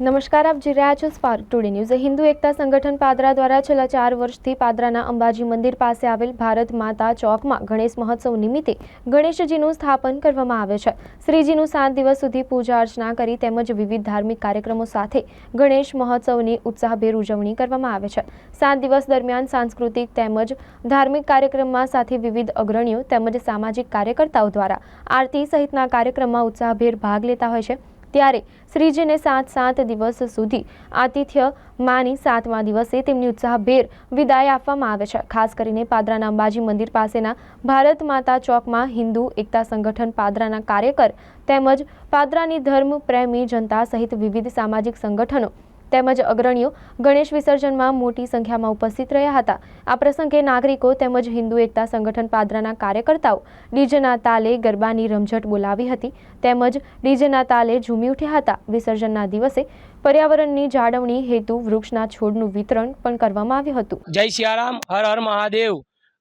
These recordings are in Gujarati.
નમસ્કાર, આપ જોઈ રહ્યા છો spark today news Hindu Ekta Sangathan Padra દ્વારા છેલ્લા ચાર વર્ષથી પાદરાના અંબાજી મંદિર પાસે આવેલ ભારત માતા ચોકમાં ગણેશ મહોત્સવ નિમિત્તે ગણેશજીનું સ્થાપન કરવામાં આવે છે. શ્રીજીનું સાત દિવસ સુધી પૂજા અર્ચના કરી તેમજ વિવિધ ધાર્મિક કાર્યક્રમો સાથે ગણેશ મહોત્સવની ઉત્સાહભેર ઉજવણી કરવામાં આવે છે. સાત દિવસ દરમિયાન સાંસ્કૃતિક તેમજ ધાર્મિક કાર્યક્રમમાં સાથે વિવિધ અગ્રણીઓ તેમજ સામાજિક કાર્યકર્તાઓ દ્વારા આરતી સહિતના કાર્યક્રમમાં ઉત્સાહભેર ભાગ લેતા હોય છે. ત્યારે શ્રીજીને સાત સાત દિવસ સુધી આતિથ્ય માની સાતમા દિવસે તેમની ઉત્સાહભેર વિદાય આપવામાં આવે છે. ખાસ કરીને પાદરાના અંબાજી મંદિર પાસેના ભારત માતા ચોકમાં હિન્દુ એકતા સંગઠન પાદરાના કાર્યકર તેમજ પાદરાની ધર્મ પ્રેમી જનતા સહિત વિવિધ સામાજિક સંગઠનો તેમજ અગ્રણીઓ ગણેશ વિસર્જનમાં મોટી સંખ્યામાં ઉપસ્થિત રહ્યા હતા. આ પ્રસંગે નાગરિકો તેમજ હિન્દુ એકતા સંગઠન પાદરાના કાર્યકર્તાઓ ડીજેના તાલે ગરબાની રમઝટ બોલાવી હતી. તેમજ ડીજેના તાલે ઝૂમી ઉઠ્યા હતા. વિસર્જનના દિવસે પર્યાવરણની જાળવણી હેતુ વૃક્ષના છોડનું વિતરણ પણ કરવામાં આવ્યું હતું. જય સિયારામ હર હર મહાદેવ,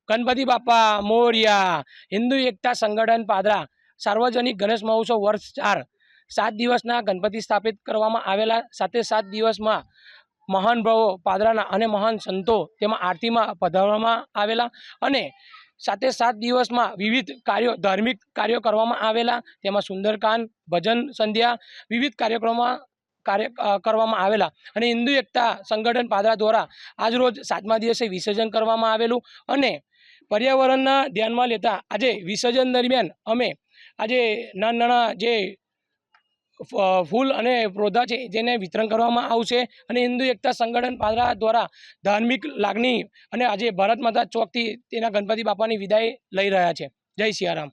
ગણપતિ બાપા, મોરિયા, હિન્દુ એકતા સંગઠન પાદરા, સાર્વજનિક ગણેશ મહોત્સવ વર્ષ ચાર સાત દિવસના ગણપતિ સ્થાપિત કરવામાં આવેલા સાથે સાત દિવસમાં મહાન ભાવો પાદરાના અને મહાન સંતો તેમાં આરતીમાં પધારવામાં આવેલા અને સાથે સાત દિવસમાં વિવિધ કાર્યો, ધાર્મિક કાર્યો કરવામાં આવેલા. તેમાં સુંદરકાંડ, ભજન સંધ્યા, વિવિધ કાર્યક્રમોમાં કાર્ય કરવામાં આવેલા અને હિન્દુ એકતા સંગઠન પાદરા દ્વારા આજરોજ સાતમા દિવસે વિસર્જન કરવામાં આવેલું અને પર્યાવરણના ધ્યાનમાં લેતા આજે વિસર્જન દરમિયાન અમે આજે નાના નાના જે ફૂલ અને પ્રોધા છે, જેને વિતરણ કરવામાં આવશે. અને હિન્દુ એકતા સંગઠન પાદરા દ્વારા ધાર્મિક લાગણી અને આજે ભારત માતા ચોકથી તેના ગણપતિ બાપાની વિદાય લઈ રહ્યા છે. જય સિયારામ.